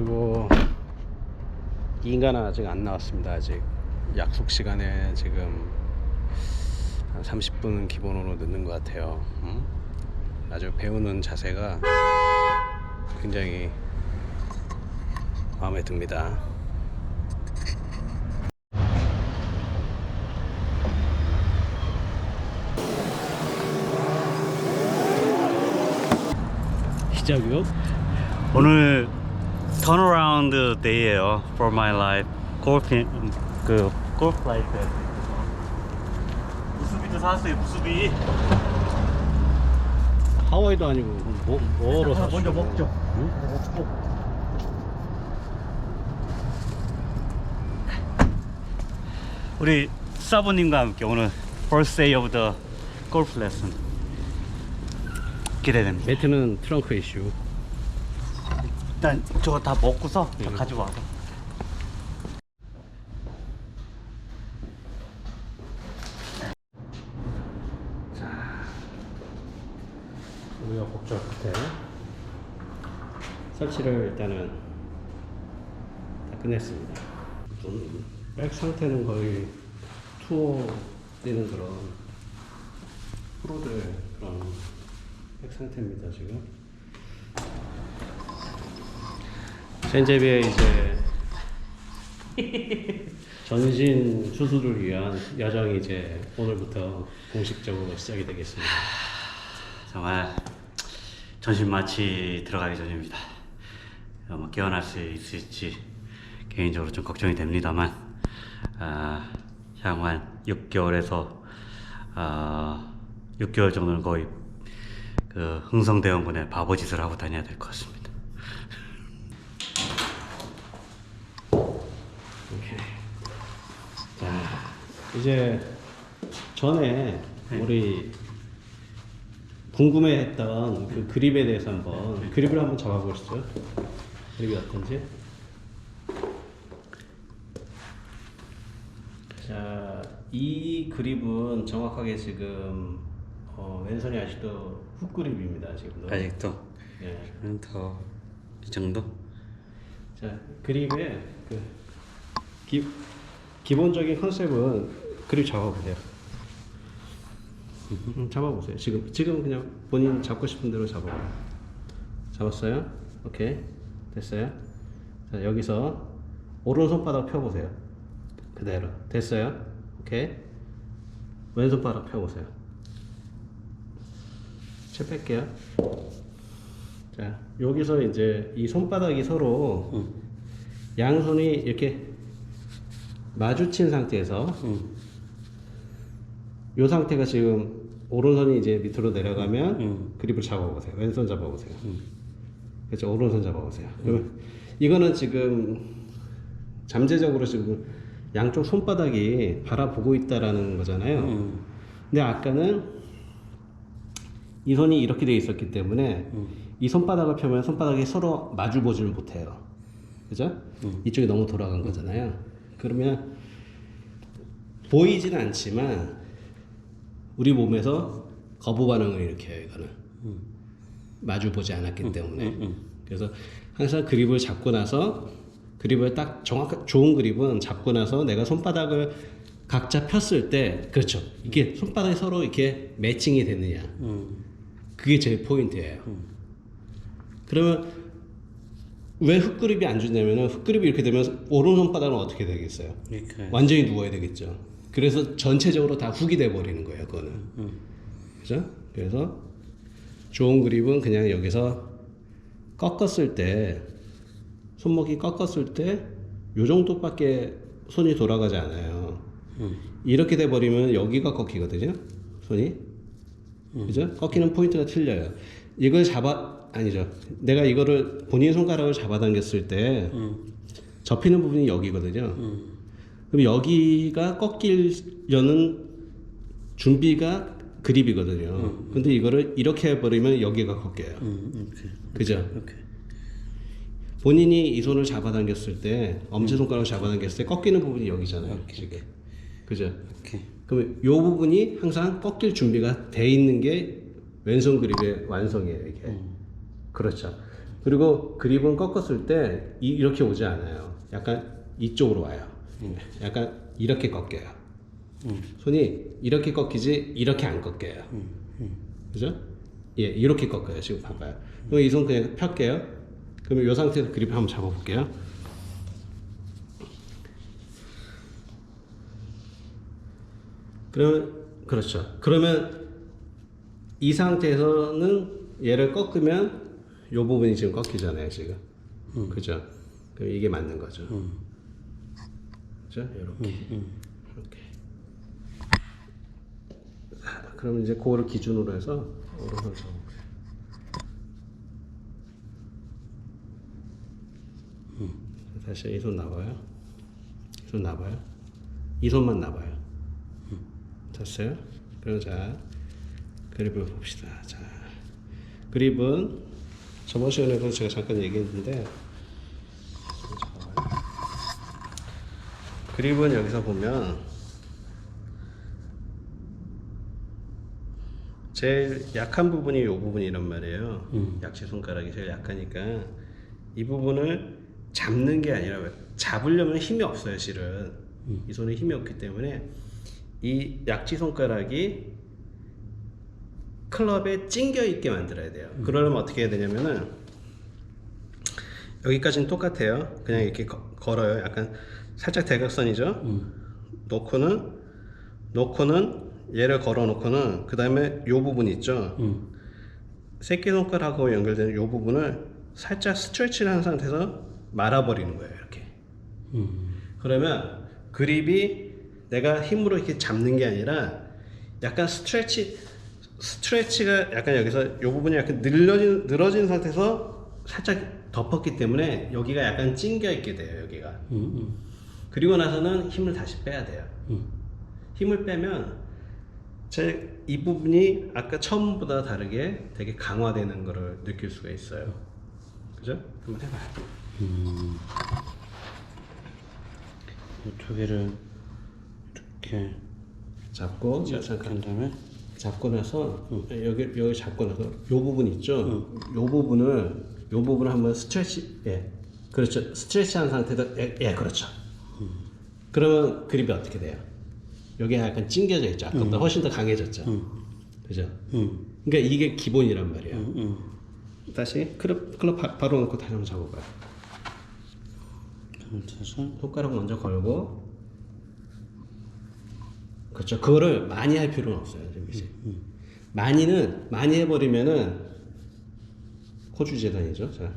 그리고 이 인간은 아직 안 나왔습니다. 아직 약속 시간에 지금 한 30분은 기본으로 늦는 것 같아요. 음? 아주 배우는 자세가 굉장히 마음에 듭니다. 시작이요? 오늘 턴어라운드 데이예요 for my life 골프 그 골프 라이프 무수비도 사왔어요 무수비 하와이도 아니고 뭐, 뭐로 하나 먼저. 먹죠. 응? 우리 사부님과 함께 오늘 first day of the golf lesson 기대됩니다 매트는 트렁크 이슈. 일단 저거 다 먹고서 저 음. 가지고 와서 우리가 복잡 끝에 설치를 일단은 다 끝냈습니다. 좀 백 상태는 거의 투어 뛰는 그런 프로들 그런 백 상태입니다 지금. 센제비에 이제 전신 수술을 위한 여정이 이제 오늘부터 공식적으로 시작이 되겠습니다. 정말 전신 마취 들어가기 전입니다. 어, 뭐 깨어날 수 있을지 개인적으로 좀 걱정이 됩니다만 아, 향후 한 6개월에서 아, 6개월 정도는 거의 그 흥성대원군의 바보짓을 하고 다녀야 될 것 같습니다. 오케이. 자, 이제 전에 우리 궁금해했던 그 그립에 대해서 한번 그립을 한번 잡아보시죠. 그립이 어떤지. 자, 이 그립은 정확하게 지금 어, 왼손이 아직도 훅 그립입니다. 지금도. 아직도 예. 더이 정도? 자, 그립의 그 기, 기본적인 컨셉은 그립 잡아보세요. 음, 잡아보세요. 지금 지금 그냥 본인 잡고 싶은 대로 잡아요. 잡았어요? 오케이 됐어요. 자 여기서 오른 손바닥 펴보세요. 그대로 됐어요. 오케이 왼손 바닥 펴보세요. 채 뺄게요. 자 여기서 이제 이 손바닥이 서로 양손이 이렇게 마주친 상태에서 이 상태가 지금 오른손이 이제 밑으로 내려가면 음. 그립을 잡아보세요. 왼손 잡아보세요. 그렇죠. 오른손 잡아보세요. 그러면 이거는 지금 잠재적으로 지금 양쪽 손바닥이 바라보고 있다라는 거잖아요. 음. 근데 아까는 이 손이 이렇게 돼 있었기 때문에 이 손바닥을 펴면 손바닥이 서로 마주 보지를 못해요. 그죠? 이쪽이 너무 돌아간 거잖아요. 그러면 보이지는 않지만 우리 몸에서 거부 반응을 일으켜요. 이거는 마주 보지 않았기 때문에. 그래서 항상 그립을 잡고 나서 그립을 딱 정확한 좋은 그립은 잡고 나서 내가 손바닥을 각자 폈을 때 그렇죠. 이게 손바닥이 서로 이렇게 매칭이 됐느냐. 그게 제일 포인트예요. 그러면 왜 흙그립이 안 좋냐면은 흙그립이 이렇게 되면 오른 손바닥은 어떻게 되겠어요? 이렇게 완전히 누워야 되겠죠. 그래서 전체적으로 다 훅이 돼 버리는 거예요, 그거는. 그죠? 그래서 좋은 그립은 그냥 여기서 꺾었을 때 손목이 꺾었을 때 요 정도밖에 손이 돌아가지 않아요. 이렇게 돼 버리면 여기가 꺾이거든요. 손이. 그죠? 꺾이는 포인트가 틀려요. 이걸 잡아 아니죠. 내가 이거를 본인 손가락을 잡아당겼을 때 접히는 부분이 여기거든요. 그럼 여기가 꺾이려는 준비가 그립이거든요. 근데 이거를 이렇게 해버리면 여기가 꺾여요. 음, 이렇게 그죠? 본인이 이 손을 잡아당겼을 때 엄지손가락을 잡아당겼을 때 꺾이는 부분이 여기잖아요. 지금. 그죠? 이렇게 그러면 이 부분이 항상 꺾일 준비가 돼 있는 게 왼손 그립의 완성이에요. 이게. 그렇죠. 그리고 그립은 꺾었을 때 이, 이렇게 오지 않아요. 약간 이쪽으로 와요. 약간 이렇게 꺾여요. 손이 이렇게 꺾이지 이렇게 안 꺾여요. 그죠? 예, 이렇게 꺾어요. 지금 봐봐요. 그럼 이 손 그냥 펼게요. 그러면 이 상태에서 그립 한번 잡아볼게요. 그러면 그렇죠. 그러면 이 상태에서는 얘를 꺾으면 이 부분이 지금 꺾이잖아요. 지금. 그죠? 그럼 이게 맞는 거죠. 그죠? 이렇게. 이렇게. 아, 그러면 이제 그거를 기준으로 해서 오른손 잡아보세요. 다시 이 손 나봐요. 이 손 나봐요. 이 손만 나봐요. 됐어요? 그럼 자 그립을 봅시다. 자 그립은 저번 시간에도 제가 잠깐 얘기했는데. 그립은 여기서 보면 제일 약한 부분이 이 부분이란 말이에요. 약지 손가락이 제일 약하니까 이 부분을 잡는 게 아니라 잡으려면 힘이 없어요, 실은. 이 손에 힘이 없기 때문에 이 약지 손가락이 클럽에 찡겨 있게 만들어야 돼요. 그러려면 어떻게 해야 되냐면은 여기까지는 똑같아요. 그냥 이렇게 거- 걸어요. 약간 살짝 대각선이죠. 놓고는 놓고는 얘를 걸어 놓고는 그 다음에 요 부분 있죠. 새끼 손가락하고 연결되는 요 부분을 살짝 스트레치를 한 상태에서 말아버리는 거예요. 이렇게. 그러면 그립이 내가 힘으로 이렇게 잡는 게 아니라 약간 스트레치 스트레치가 약간 여기서 이 부분이 약간 늘어진 늘어진 상태에서 살짝 덮었기 때문에 여기가 약간 찡겨 있게 돼요. 여기가. 그리고 나서는 힘을 다시 빼야 돼요. 힘을 빼면 제 이 부분이 아까 처음보다 다르게 되게 강화되는 거를 느낄 수가 있어요. 그죠? 한번 해봐요. 이쪽에를 이렇게 잡고 자, 이렇게 한 다음에 잡고 나서 여기 여기 잡고 나서 요 부분 있죠. 요 부분을 요 부분을 한번 스트레치 예 그렇죠 스트레치한 상태에서 예, 예 그렇죠. 그러면 그립이 어떻게 돼요? 여기가 약간 찡겨져 있죠. 아까보다 훨씬 더 강해졌죠. 그죠? 음. 그러니까 이게 기본이란 말이에요. 다시 클럽 클럽 바, 바로 놓고 다시 한번 잡아봐요. 손가락 먼저 걸고 그렇죠. 그거를 많이 할 필요는 없어요. 지금 씨. 많이는 많이 해버리면은 호주 재단이죠. 자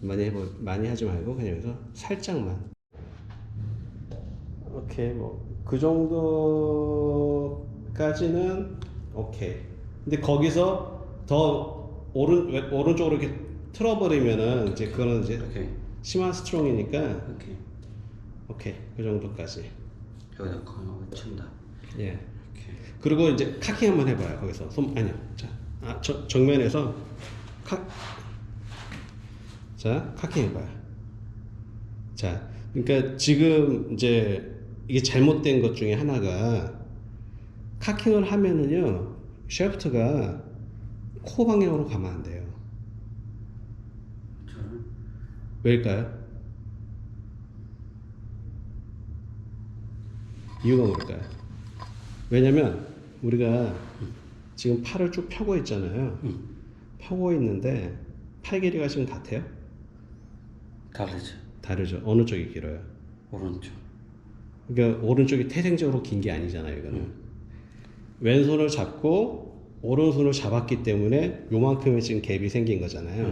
많이 해버 많이 하지 말고 그냥 여기서 살짝만. 오케이 뭐 그 정도까지는 오케이. 근데 거기서 더 오른 왼- 오른쪽으로 이렇게 틀어버리면은 이제 그거는 이제 오케이 심한 스트롱이니까 오케이 오케이 그 정도까지 여기다 걸어 친다 예. 이렇게 그리고 이제 카킹 한번 해봐요 거기서. 손 아니요. 자 아, 저, 정면에서 카, 자 카킹 해봐요. 자 그러니까 지금 이제 이게 잘못된 것 중에 하나가 카킹을 하면은요 샤프트가 코 방향으로 가면 안 돼요. 왜일까요? 이유가 뭘까요? 왜냐면 우리가 지금 팔을 쭉 펴고 있잖아요. 펴고 있는데 팔 길이가 지금 같아요? 다르죠 다르죠. 어느 쪽이 길어요? 오른쪽 그러니까 오른쪽이 태생적으로 긴 게 아니잖아요. 이거는 왼손을 잡고 오른손을 잡았기 때문에 요만큼의 지금 갭이 생긴 거잖아요.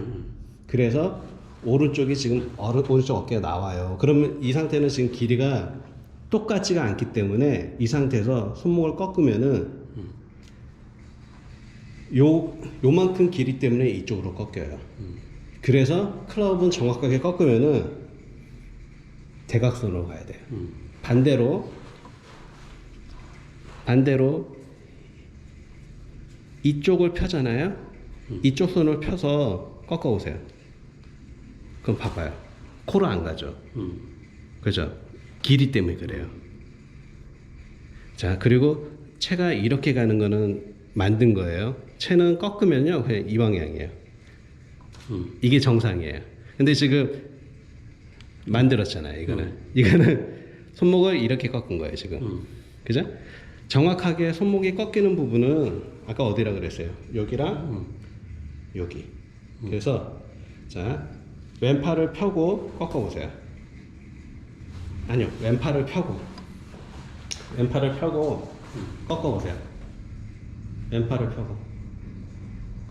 그래서 오른쪽이 지금 오른쪽 어깨가 나와요. 그러면 이 상태는 지금 길이가 똑같지가 않기 때문에 이 상태에서 손목을 꺾으면은 요 요만큼 길이 때문에 이쪽으로 꺾여요. 그래서 클럽은 정확하게 꺾으면은 대각선으로 가야 돼요. 반대로 반대로 이쪽을 펴잖아요. 이쪽 손을 펴서 꺾어 오세요. 그럼 봐봐요. 코로 안 가죠. 음. 그죠? 길이 때문에 그래요. 자, 그리고 채가 이렇게 가는 거는 만든 거예요. 채는 꺾으면요, 그냥 이 방향이에요. 음. 이게 정상이에요. 근데 지금 만들었잖아요. 이거는 이거는 손목을 이렇게 꺾은 거예요. 지금 음. 그죠? 정확하게 손목이 꺾이는 부분은 아까 어디라 그랬어요? 여기랑 음. 여기. 그래서 자 왼팔을 펴고 꺾어 보세요. 아니요, 왼팔을 펴고 왼팔을 펴고 꺾어 보세요. 왼팔을 펴고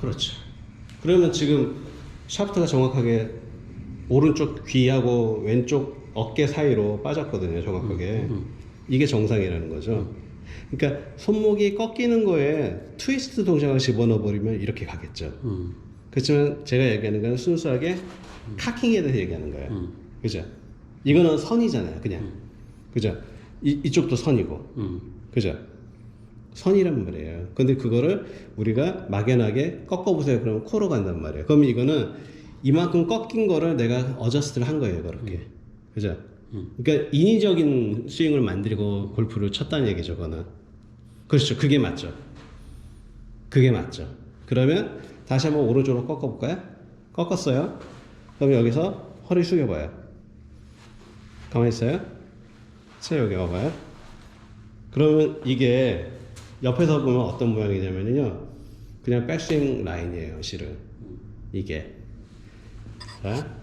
그렇죠. 그러면 지금 샤프트가 정확하게 오른쪽 귀하고 왼쪽 어깨 사이로 빠졌거든요, 정확하게. 이게 정상이라는 거죠. 그러니까 손목이 꺾이는 거에 트위스트 동작을 집어넣어 버리면 이렇게 가겠죠. 음. 그렇지만 제가 얘기하는 건 순수하게 카킹에 대해서 얘기하는 거예요. 음. 그죠? 이거는 선이잖아요, 그냥. 그죠? 이, 이쪽도 선이고. 음. 그죠? 선이란 말이에요. 근데 그거를 우리가 막연하게 꺾어보세요. 그러면 코로 간단 말이에요. 그럼 이거는 이만큼 꺾인 거를 내가 어저스트를 한 거예요, 그렇게. 그죠? 그러니까 인위적인 스윙을 만들고 골프를 쳤다는 얘기죠, 그거는. 그렇죠. 그게 맞죠. 그게 맞죠. 그러면 다시 한번 오른쪽으로 꺾어볼까요? 꺾었어요. 그럼 여기서 허리 숙여봐요. 가만히 있어요. 자, 여기 와봐요. 그러면 이게 옆에서 보면 어떤 모양이냐면요. 그냥 백스윙 라인이에요, 실은. 이게. 자,